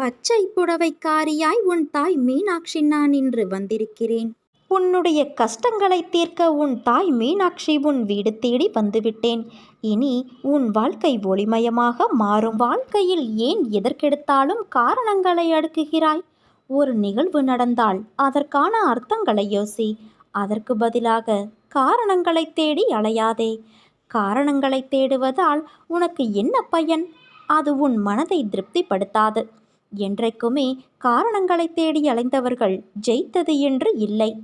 பச்சை புடவைக்காரியாய் உன் தாய் மீனாட்சி நான் இன்று வந்திருக்கிறேன். உன்னுடைய கஷ்டங்களை தீர்க்க உன் தாய் மீனாட்சி உன் வீடு தேடி வந்துவிட்டேன். இனி உன் வாழ்க்கை ஒளிமயமாக மாறும். வாழ்க்கையில் ஏன் எதற்கெடுத்தாலும் காரணங்களை அடுக்குகிறாய். ஒரு நிகழ்வு நடந்தால் அதற்கான அர்த்தங்களை யோசி. அதற்கு பதிலாக காரணங்களை தேடி அலையாதே. காரணங்களை தேடுவதால் உனக்கு என்ன பயன்? அது உன் மனதை திருப்திப்படுத்தாது. என்றைக்குமே காரணங்களை தேடி அலைந்தவர்கள் ஜெயித்தது என்று இல்லை.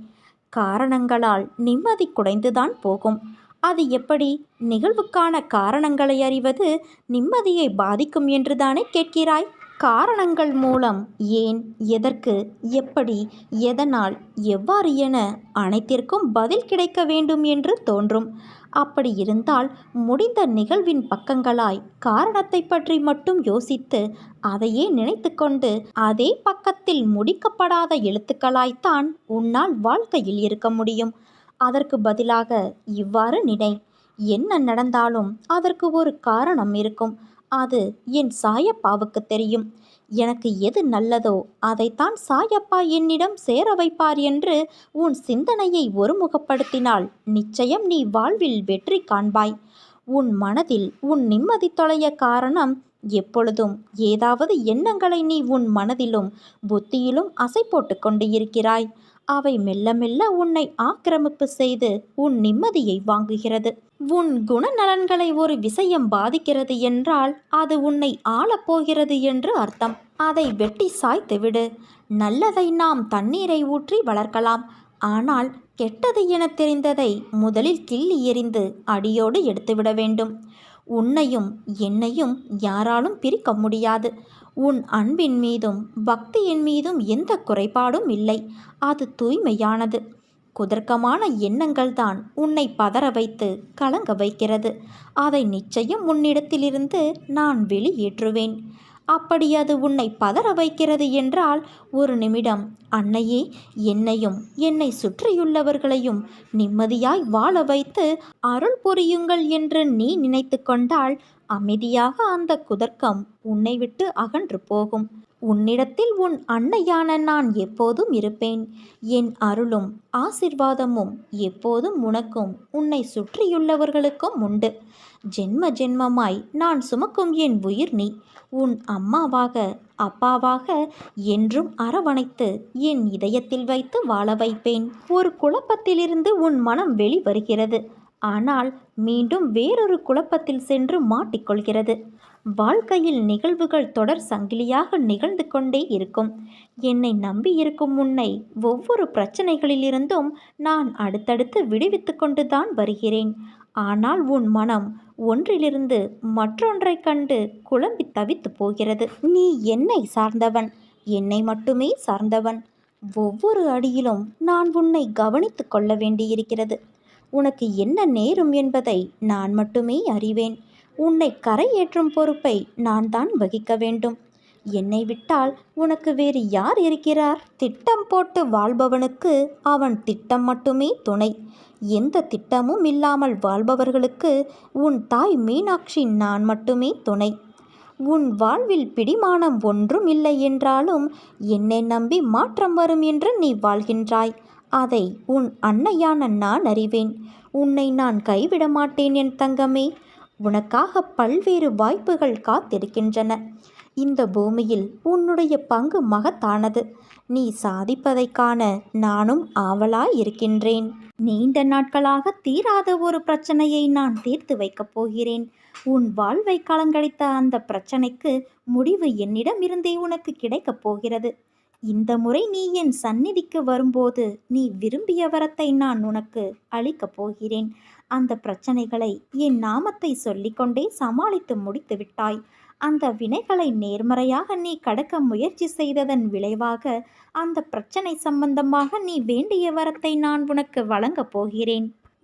காரணங்களால் நிம்மதி குறைந்துதான் போகும். அது எப்படி? நிகழ்வுக்கான காரணங்களை அறிவது நிம்மதியை பாதிக்கும் என்றுதானே கேட்கிறாய்? காரணங்கள் மூலம் ஏன் எதற்கு எப்படி எதனால் எவ்வாறு என அனைத்திற்கும் பதில் கிடைக்க வேண்டும் என்று தோன்றும். அப்படி இருந்தால் முடிந்த நிகழ்வின் பக்கங்களாய் காரணத்தை பற்றி மட்டும் யோசித்து அதையே நினைத்து கொண்டு அதே பக்கத்தில் முடிக்கப்படாத எழுத்துக்களாய்த்தான் உன்னால் வாழ்க்கையில் இருக்க முடியும். அதற்கு பதிலாக இவ்வாறு நினை. என்ன நடந்தாலும் அதற்கு ஒரு காரணம் இருக்கும். அது என் சாயப்பாவுக்கு தெரியும். எனக்கு எது நல்லதோ அதைத்தான் சாயப்பா என்னிடம் சேர வைப்பார் என்று உன் சிந்தனையை ஒருமுகப்படுத்தினால் நிச்சயம் நீ வாழ்வில் வெற்றி காண்பாய். உன் மனதில் உன் நிம்மதி தொலைய காரணம் எப்பொழுதும் ஏதாவது எண்ணங்களை நீ உன் மனதிலும் புத்தியிலும் அசை போட்டு கொண்டு இருக்கிறாய். அவை மெல்ல மெல்ல உன்னை ஆக்கிரமிப்பு செய்து உன் நிம்மதியை வாங்குகிறது. உன் குணநலன்களை ஒரு விஷயம் பாதிக்கிறது என்றால் அது உன்னை ஆளப்போகிறது என்று அர்த்தம். அதை வெட்டி சாய்த்து விடு. நல்லதை நாம் தண்ணீரை ஊற்றி வளர்க்கலாம். ஆனால் கெட்டது என தெரிந்ததை முதலில் கிள்ளி எறிந்து அடியோடு எடுத்துவிட வேண்டும். உன்னையும் என்னையும் யாராலும் பிரிக்க முடியாது. உன் அன்பின் மீதும் பக்தியின் மீதும் எந்த குறைபாடும் இல்லை. அது தூய்மையானது. குதர்க்கமான எண்ணங்கள்தான் உன்னை பதற வைத்து கலங்க வைக்கிறது. அதை நிச்சயம் உன்னிடத்திலிருந்து நான் வெளியேற்றுவேன். அப்படி அது உன்னை பதற வைக்கிறது என்றால் ஒரு நிமிடம். அன்னையே என்னையும் என்னை சுற்றியுள்ளவர்களையும் நிம்மதியாய் வாழ வைத்து அருள் புரியுங்கள் என்று நீ நினைத்து கொண்டால் அமைதியாக அந்த குதர்க்கம் உன்னை விட்டு அகன்று போகும். உன்னிடத்தில் உன் அன்னையான நான் எப்போதும் இருப்பேன். என் அருளும் ஆசிர்வாதமும் எப்போதும் உனக்கும் உன்னை சுற்றியுள்ளவர்களுக்கும் உண்டு. ஜென்ம ஜென்மமாய் நான் சுமக்கும் என் உயிர் நீ. உன் அம்மாவாக அப்பாவாக என்றும் அரவணைத்து என் இதயத்தில் வைத்து வாழ வைப்பேன். ஒரு குழப்பத்திலிருந்து உன் மனம் வெளிவருகிறது. ஆனால் மீண்டும் வேறொரு குழப்பத்தில் சென்று மாட்டிக்கொள்கிறது. வாழ்க்கையில் நிகழ்வுகள் தொடர் சங்கிலியாக நிகழ்ந்து கொண்டே இருக்கும். என்னை நம்பி இருக்கும் உன்னை ஒவ்வொரு பிரச்சனைகளிலிருந்தும் நான் அடுத்தடுத்து விடுவித்து கொண்டுதான் வருகிறேன். ஆனால் உன் மனம் ஒன்றிலிருந்து மற்றொன்றை கண்டு குழம்பி தவித்து போகிறது. நீ என்னை சார்ந்தவன் என்னை மட்டுமே சார்ந்தவன். ஒவ்வொரு அடியிலும் நான் உன்னை கவனித்து கொள்ள வேண்டியிருக்கிறது. உனக்கு என்ன நேரும் என்பதை நான் மட்டுமே அறிவேன். உன்னை கரையேற்றும் பொறுப்பை நான் தான் வகிக்க வேண்டும். என்னை விட்டால் உனக்கு வேறு யார் இருக்கிறார்? திட்டம் போட்டு வாழ்பவனுக்கு அவன் திட்டம் மட்டுமே துணை. எந்த திட்டமும் இல்லாமல் வாழ்பவர்களுக்கு உன் தாய் மீனாட்சி நான் மட்டுமே துணை. உன் வாழ்வில் பிடிமானம் ஒன்றும் இல்லை என்றாலும் என்னை நம்பி மாற்றம் வரும் என்று நீ வாழ்கின்றாய். அதை உன் அன்னையான நான் அறிவேன். உன்னை நான் கைவிட மாட்டேன் என் தங்கமே. உனக்காக பல்வேறு வாய்ப்புகள் காத்திருக்கின்றன. இந்த பூமியில் உன்னுடைய பங்கு மகத்தானது. நீ சாதிப்பதை காண நானும் ஆவலாய் இருக்கின்றேன். நீண்ட நாட்களாக தீராத ஒரு பிரச்சனையை நான் தீர்த்து வைக்கப் போகிறேன். உன் வாழ்வை கலங்கடித்த அந்த பிரச்சனைக்கு முடிவு என்னிடம் இருந்தே உனக்கு கிடைக்கப் போகிறது. இந்த முறை நீ என் சந்நிதிக்கு வரும்போது நீ விரும்பிய வரத்தை நான் உனக்கு அளிக்கப் போகிறேன். அந்த பிரச்சனைகளை என் நாமத்தை சொல்லிக்கொண்டே சமாளித்து முடித்து விட்டாய். அந்த வினைகளை நேர்மறையாக நீ கடக்க முயற்சி செய்ததன் விளைவாக அந்த பிரச்சனை சம்பந்தமாக நீ வேண்டிய வரத்தை நான் உனக்கு வழங்கப் போகிறேன்.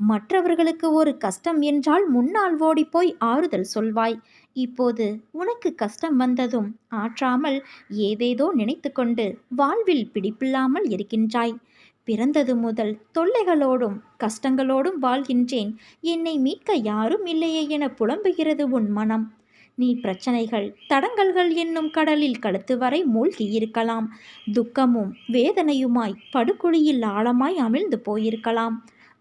மற்றவர்களுக்கு ஒரு கஷ்டம் என்றால் முன்னால் ஓடிப்போய் ஆறுதல் சொல்வாய். இப்போது உனக்கு கஷ்டம் வந்ததும் ஆற்றாமல் ஏதேதோ நினைத்து கொண்டு வாழ்வில் பிடிப்பில்லாமல் இருக்கின்றாய். பிறந்தது முதல் தொல்லைகளோடும் கஷ்டங்களோடும் வாழ்கின்றேன். என்னை மீட்க யாரும் இல்லையே என புலம்புகிறது உன் மனம். நீ பிரச்சனைகள் தடங்கல்கள் என்னும் கடலில் கழுத்து வரை மூழ்கியிருக்கலாம். துக்கமும் வேதனையுமாய் படுகுழியில் ஆழமாய் அமிழ்ந்து போயிருக்கலாம்.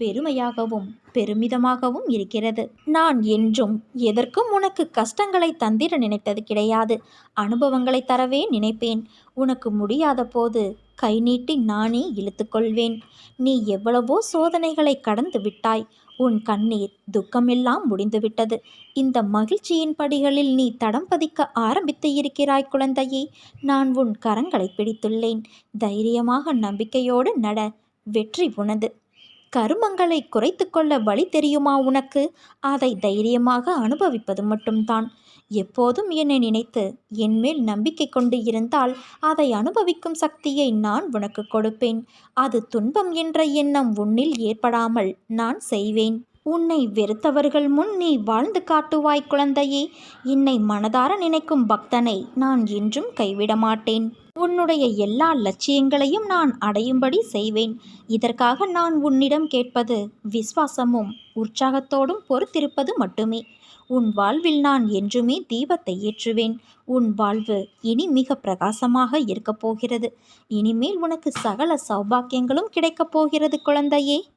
பெருமையாகவும் பெருமிதமாகவும் இருக்கிறது. நான் என்றும் எதற்கும் உனக்கு கஷ்டங்களை தந்திர நினைத்தது கிடையாது. அனுபவங்களை தரவே நினைப்பேன். உனக்கு முடியாத போது கை நீட்டி நானே இழுத்துக்கொள்வேன் நீ எவ்வளவோ சோதனைகளை கடந்து விட்டாய். உன் கண்ணீர் துக்கமெல்லாம் முடிந்துவிட்டது இந்த மகிழ்ச்சியின் படிகளில் நீ தடம் பதிக்க ஆரம்பித்து இருக்கிறாய் குழந்தையே. நான் உன் கரங்களை பிடித்துள்ளேன். தைரியமாக நம்பிக்கையோடு நட. வெற்றி உனது. கருமங்களை குறைத்து கொள்ள வழி தெரியுமா உனக்கு? அதை தைரியமாக அனுபவிப்பது மட்டும்தான். எப்போதும் என்னை நினைத்து என்மேல் நம்பிக்கை கொண்டு இருந்தால் அதை அனுபவிக்கும் சக்தியை நான் உனக்கு கொடுப்பேன். அது துன்பம் என்ற எண்ணம் உன்னில் ஏற்படாமல் நான் செய்வேன். உன்னை வெறுத்தவர்கள் முன் நீ வாழ்ந்து காட்டுவாய் குழந்தையே. என்னை மனதார நினைக்கும் பக்தனை நான் என்றும் கைவிட மாட்டேன் உன்னுடைய எல்லா லட்சியங்களையும் நான் அடையும்படி செய்வேன். இதற்காக நான் உன்னிடம் கேட்பது விஸ்வாசமும் உற்சாகத்தோடும் பொறுத்திருப்பது மட்டுமே. உன் வாழ்வில் நான் என்றுமே தீபத்தை ஏற்றுவேன். உன் வாழ்வு இனி மிக பிரகாசமாக இருக்கப் போகிறது. இனிமேல் உனக்கு சகல சௌபாக்கியங்களும் கிடைக்கப் போகிறது குழந்தையே.